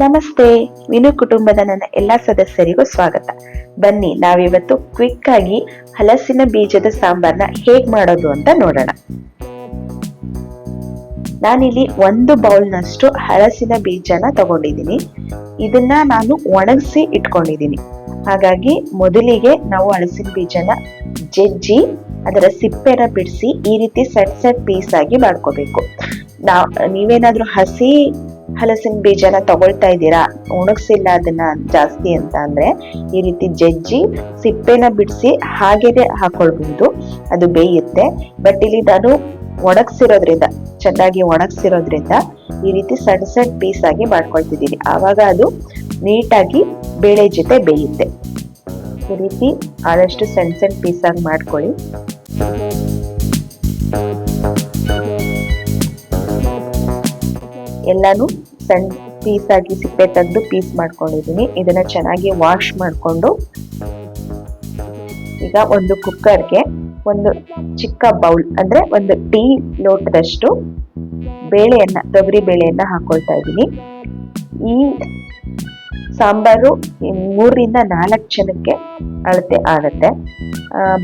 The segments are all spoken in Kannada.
ನಮಸ್ತೆ. ವಿನು ಕುಟುಂಬದ ನನ್ನ ಎಲ್ಲಾ ಸದಸ್ಯರಿಗೂ ಸ್ವಾಗತ. ಬನ್ನಿ, ನಾವಿವತ್ತು ಕ್ವಿಕ್ ಆಗಿ ಹಲಸಿನ ಬೀಜದ ಸಾಂಬಾರ್ನ ಹೇಗ್ ಮಾಡೋದು ಅಂತ ನೋಡೋಣ. ನಾನಿಲ್ಲಿ ಒಂದು ಬೌಲ್ನಷ್ಟು ಹಲಸಿನ ಬೀಜನ ತಗೊಂಡಿದ್ದೀನಿ. ಇದನ್ನ ನಾನು ಒಣಗಿಸಿ ಇಟ್ಕೊಂಡಿದ್ದೀನಿ. ಹಾಗಾಗಿ ಮೊದಲಿಗೆ ನಾವು ಹಲಸಿನ ಬೀಜನ ಜಜ್ಜಿ, ಅದರ ಸಿಪ್ಪೆನ ಬಿಡಿಸಿ ಈ ರೀತಿ ಸೆಟ್ ಸೆಟ್ ಪೀಸ್ ಆಗಿ ಮಾಡ್ಕೋಬೇಕು. ನಾವ್ ನೀವೇನಾದ್ರೂ ಹಸಿ ಹಲಸಿನ ಬೀಜನ ತಗೊಳ್ತಾ ಇದ್ದೀರಾ? ಒಣಗಿಸಿಲ್ಲ ಅದನ್ನ ಜಾಸ್ತಿ ಅಂತ ಅಂದ್ರೆ ಈ ರೀತಿ ಜಜ್ಜಿ ಸಿಪ್ಪೆನ ಬಿಡಿಸಿ ಹಾಗೇನೆ ಹಾಕೊಳ್ಬಹುದು. ಅದು ಬೇಯುತ್ತೆ. ಬಟ್ ಇಲ್ಲಿ ನಾನು ಒಣಗಿಸಿರೋದ್ರಿಂದ, ಚೆನ್ನಾಗಿ ಒಣಗಿಸಿರೋದ್ರಿಂದ ಈ ರೀತಿ ಸಣ್ಣ ಸಣ್ಣ ಪೀಸ್ ಆಗಿ ಮಾಡ್ಕೊಳ್ತಿದ್ದೀನಿ. ಆವಾಗ ಅದು ನೀಟಾಗಿ ಬೇಳೆ ಜೊತೆ ಬೇಯುತ್ತೆ. ಈ ರೀತಿ ಆದಷ್ಟು ಸಣ್ಣ ಸಣ್ಣ ಪೀಸ್ ಆಗಿ ಮಾಡ್ಕೊಳ್ಳಿ. ಎಲ್ಲಾನು ಸಣ್ಣ ಪೀಸ್ ಆಗಿ ಸಿಪ್ಪೆ ತೆಗೆದು ಪೀಸ್ ಮಾಡ್ಕೊಂಡಿದ್ದೀನಿ. ಇದನ್ನ ಚೆನ್ನಾಗಿ ವಾಶ್ ಮಾಡಿಕೊಂಡು ಈಗ ಒಂದು ಕುಕ್ಕರ್ಗೆ ಒಂದು ಚಿಕ್ಕ ಬೌಲ್ ಅಂದ್ರೆ ಒಂದು ಟೀ ಲೋಟದಷ್ಟು ಬೇಳೆಯನ್ನ, ತೊಗರಿ ಬೇಳೆಯನ್ನ ಹಾಕೊಳ್ತಾ ಇದ್ದೀನಿ. ಈ ಸಾಂಬಾರು ಮೂರರಿಂದ ನಾಲ್ಕು ಜನಕ್ಕೆ ಅಳತೆ ಆಗತ್ತೆ.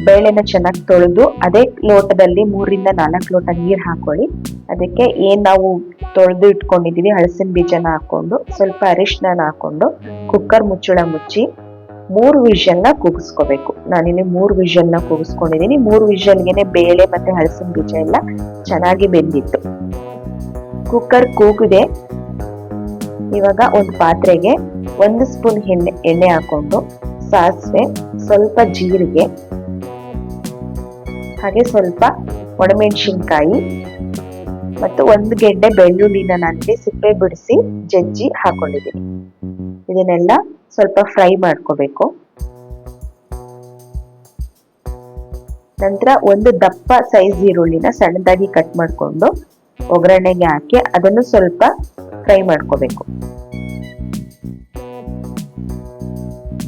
ಬೇಳೆನ ಚೆನ್ನಾಗಿ ತೊಳೆದು ಅದೇ ಲೋಟದಲ್ಲಿ ಮೂರರಿಂದ ನಾಲ್ಕು ಲೋಟ ನೀರು ಹಾಕೊಳ್ಳಿ. ಅದಕ್ಕೆ ಏನ್ ನಾವು ತೊಳೆದು ಇಟ್ಕೊಂಡಿದೀವಿ ಹಲಸಿನ ಬೀಜನ ಹಾಕೊಂಡು ಸ್ವಲ್ಪ ಅರಿಶಿನ ಹಾಕೊಂಡು ಕುಕ್ಕರ್ ಮುಚ್ಚಳ ಮುಚ್ಚಿ, ಮೂರು ವಿಷಲ್ನ ಕೂಗಿಸ್ಕೋಬೇಕು. ನಾನಿಲ್ಲಿ ಮೂರು ವಿಷಲ್ನ ಕೂಗಿಸ್ಕೊಂಡಿದ್ದೀನಿ ಮೂರು ವಿಷಲ್ಗೆನೆ ಬೇಳೆ ಮತ್ತೆ ಹಲಸಿನ ಬೀಜ ಎಲ್ಲ ಚೆನ್ನಾಗಿ ಬೆಂದಿತ್ತು. ಕುಕ್ಕರ್ ಕೂಗಿದೆ. ಇವಾಗ ಒಂದು ಪಾತ್ರೆಗೆ ಒಂದು ಸ್ಪೂನ್ ಎಣ್ಣೆ ಎಣ್ಣೆ ಹಾಕೊಂಡು ಸಾಸಿವೆ, ಸ್ವಲ್ಪ ಜೀರಿಗೆ, ಹಾಗೆ ಸ್ವಲ್ಪ ಒಣಮೆಣಸಿನ್ಕಾಯಿ ಮತ್ತು ಒಂದು ಗೆಡ್ಡೆ ಬೆಳ್ಳುಳ್ಳಿನ ನಾನಿಲ್ಲಿ ಸಿಪ್ಪೆ ಬಿಡಿಸಿ ಜಜ್ಜಿ ಹಾಕೊಂಡಿದ್ದೀನಿ. ಇದನ್ನೆಲ್ಲ ಸ್ವಲ್ಪ ಫ್ರೈ ಮಾಡ್ಕೋಬೇಕು. ನಂತರ ಒಂದು ದಪ್ಪ ಸೈಜ್ ಈರುಳ್ಳಿನ ಸಣ್ಣದಾಗಿ ಕಟ್ ಮಾಡಿಕೊಂಡು ಒಗ್ಗರಣೆಗೆ ಹಾಕಿ ಅದನ್ನು ಸ್ವಲ್ಪ ಫ್ರೈ ಮಾಡ್ಕೋಬೇಕು.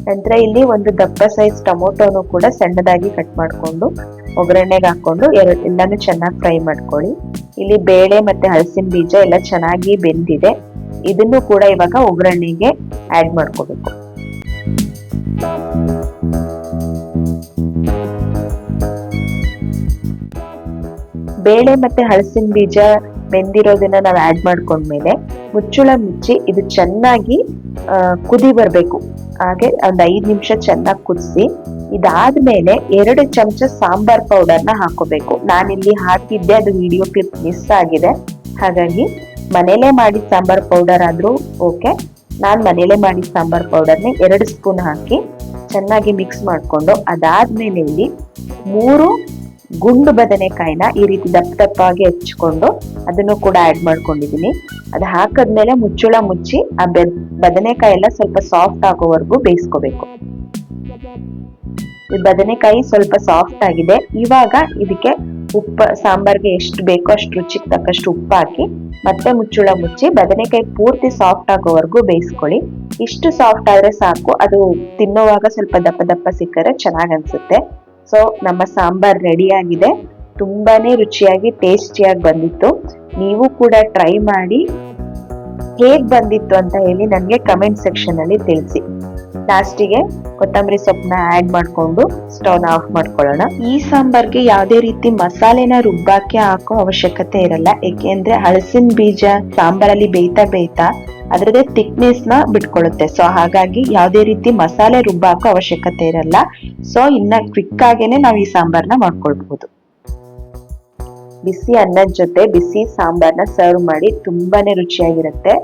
ನಂತರ ಇಲ್ಲಿ ಒಂದು ದಪ್ಪ ಸೈಜ್ ಟೊಮೊಟೊನು ಕೂಡ ಸಣ್ಣದಾಗಿ ಕಟ್ ಮಾಡಿಕೊಂಡು ಒಗ್ಗರಣೆಗೆ ಹಾಕೊಂಡು ಎರಡು ಎಲ್ಲಾನು ಚೆನ್ನಾಗಿ ಫ್ರೈ ಮಾಡ್ಕೊಳ್ಳಿ. ಇಲ್ಲಿ ಬೇಳೆ ಮತ್ತೆ ಹಲಸಿನ ಬೀಜ ಎಲ್ಲ ಚೆನ್ನಾಗಿ ಬೆಂದಿದೆ. ಇದನ್ನು ಕೂಡ ಇವಾಗ ಒಗ್ಗರಣೆಗೆ ಆಡ್ ಮಾಡ್ಕೋಬೇಕು. ಬೇಳೆ ಮತ್ತೆ ಹಲಸಿನ ಬೀಜ ಬೆಂದಿರೋದನ್ನ ನಾವು ಆಡ್ ಮಾಡ್ಕೊಂಡ್ಮೇಲೆ ಮುಚ್ಚುಳ ಮುಚ್ಚಿ ಇದು ಚೆನ್ನಾಗಿ ಕುದಿ ಬರಬೇಕು. ಹಾಗೆ ಒಂದ್ ಐದ್ ನಿಮಿಷ ಚೆನ್ನಾಗಿ ಕುದಿಸಿ, ಇದಾದ್ಮೇಲೆ ಎರಡು ಚಮಚ ಸಾಂಬಾರ್ ಪೌಡರ್ನ ಹಾಕೋಬೇಕು. ನಾನಿಲ್ಲಿ ಹಾಕಿದ್ದೆ, ಅದು ವಿಡಿಯೋ ಕ್ಲಿಪ್ ಮಿಸ್ ಆಗಿದೆ. ಹಾಗಾಗಿ ಮನೇಲೆ ಮಾಡಿದ ಸಾಂಬಾರ್ ಪೌಡರ್ ಆದ್ರೂ ಓಕೆ. ನಾನು ಮನೇಲೆ ಮಾಡಿದ ಸಾಂಬಾರ್ ಪೌಡರ್ನ ಎರಡು ಸ್ಪೂನ್ ಹಾಕಿ ಚೆನ್ನಾಗಿ ಮಿಕ್ಸ್ ಮಾಡ್ಕೊಂಡು, ಅದಾದ್ಮೇಲೆ ಇಲ್ಲಿ ಮೂರು ಗುಂಡು ಬದನೆಕಾಯಿನ ಈ ರೀತಿ ದಪ್ಪ ದಪ್ಪಾಗಿ ಹೆಚ್ಚಿಕೊಂಡು ಅದನ್ನು ಕೂಡ ಆಡ್ ಮಾಡ್ಕೊಂಡಿದೀನಿ ಅದು ಹಾಕದ್ಮೇಲೆ ಮುಚ್ಚುಳ ಮುಚ್ಚಿ ಆ ಬದನೆಕಾಯಿ ಎಲ್ಲ ಸ್ವಲ್ಪ ಸಾಫ್ಟ್ ಆಗೋವರೆಗೂ ಬೇಯಿಸ್ಕೋಬೇಕು. ಈ ಬದನೆಕಾಯಿ ಸ್ವಲ್ಪ ಸಾಫ್ಟ್ ಆಗಿದೆ. ಇವಾಗ ಇದಕ್ಕೆ ಉಪ್ಪು, ಸಾಂಬಾರ್ಗೆ ಎಷ್ಟು ಬೇಕೋ ಅಷ್ಟು ರುಚಿಗೆ ತಕ್ಕಷ್ಟು ಉಪ್ಪು ಹಾಕಿ ಮತ್ತೆ ಮುಚ್ಚುಳ ಮುಚ್ಚಿ ಬದನೆಕಾಯಿ ಪೂರ್ತಿ ಸಾಫ್ಟ್ ಆಗೋವರೆಗೂ ಬೇಯಿಸ್ಕೊಳ್ಳಿ. ಇಷ್ಟು ಸಾಫ್ಟ್ ಆದ್ರೆ ಸಾಕು. ಅದು ತಿನ್ನುವಾಗ ಸ್ವಲ್ಪ ದಪ್ಪ ದಪ್ಪ ಸಿಕ್ಕರೆ ಚೆನ್ನಾಗ್ ಅನ್ಸುತ್ತೆ. ಸೊ ನಮ್ಮ ಸಾಂಬಾರ್ ರೆಡಿ ಆಗಿದೆ. ತುಂಬಾನೇ ರುಚಿಯಾಗಿ ಟೇಸ್ಟಿಯಾಗಿ ಬಂದಿತ್ತು. ನೀವು ಕೂಡ ಟ್ರೈ ಮಾಡಿ ಹೇಗೆ ಬಂದಿತ್ತು ಅಂತ ಹೇಳಿ ನನಗೆ ಕಮೆಂಟ್ ಸೆಕ್ಷನ್ ಅಲ್ಲಿ ತಿಳಿಸಿ. ಲಾಸ್ಟಿಗೆ ಕೊತ್ತಂಬರಿ ಸೊಪ್ಪನ್ನ ಆಡ್ ಮಾಡ್ಕೊಂಡು ಸ್ಟವ್ ಆಫ್ ಮಾಡ್ಕೊಳ್ಳೋಣ. ಈ ಸಾಂಬಾರ್ಗೆ ಯಾವುದೇ ರೀತಿ ಮಸಾಲೆನ ರುಬ್ಬಾಕಿ ಹಾಕೋ ಅವಶ್ಯಕತೆ ಇರಲ್ಲ. ಏಕೆಂದ್ರೆ ಹಳಸಿನ ಬೀಜ ಸಾಂಬಾರಲ್ಲಿ ಬೇಯ್ತಾ ಬೇಯ್ತಾ ಅದರದೇ ಥಿಕ್ನೆಸ್ನ ಬಿಟ್ಕೊಳ್ಳುತ್ತೆ ಸೊ ಹಾಗಾಗಿ ಯಾವುದೇ ರೀತಿ ಮಸಾಲೆ ರುಬ್ಬಾಕೋ ಅವಶ್ಯಕತೆ ಇರಲ್ಲ. ಸೊ ಇನ್ನ ಕ್ವಿಕ್ ಆಗೇನೆ ನಾವು ಈ ಸಾಂಬಾರ್ನ ಮಾಡ್ಕೊಳ್ಬಹುದು. ಬಿಸಿ ಅನ್ನದ ಜೊತೆ ಬಿಸಿ ಸಾಂಬಾರ್ನ ಸರ್ವ್ ಮಾಡಿ ತುಂಬಾನೇ ರುಚಿಯಾಗಿರುತ್ತೆ.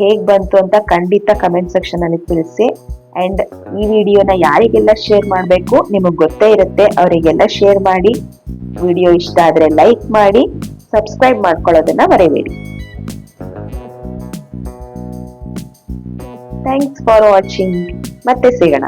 ಹೇಗ್ ಬಂತು ಅಂತ ಖಂಡಿತ ಕಮೆಂಟ್ ಸೆಕ್ಷನ್ ಅಲ್ಲಿ ತಿಳಿಸಿ. ಅಂಡ್ ಈ ವಿಡಿಯೋನ ಯಾರಿಗೆಲ್ಲ ಶೇರ್ ಮಾಡಬೇಕು ನಿಮಗೆ ಗೊತ್ತೇ ಇರುತ್ತೆ. ಅವರಿಗೆಲ್ಲ ಶೇರ್ ಮಾಡಿ. ವಿಡಿಯೋ ಇಷ್ಟ ಆದ್ರೆ ಲೈಕ್ ಮಾಡಿ ಸಬ್ಸ್ಕ್ರೈಬ್ ಮಾಡ್ಕೊಳ್ಳೋದನ್ನ ಮರೆಯಬೇಡಿ ಥ್ಯಾಂಕ್ಸ್ ಫಾರ್ ವಾಚಿಂಗ್ ಮತ್ತೆ ಸಿಗೋಣ.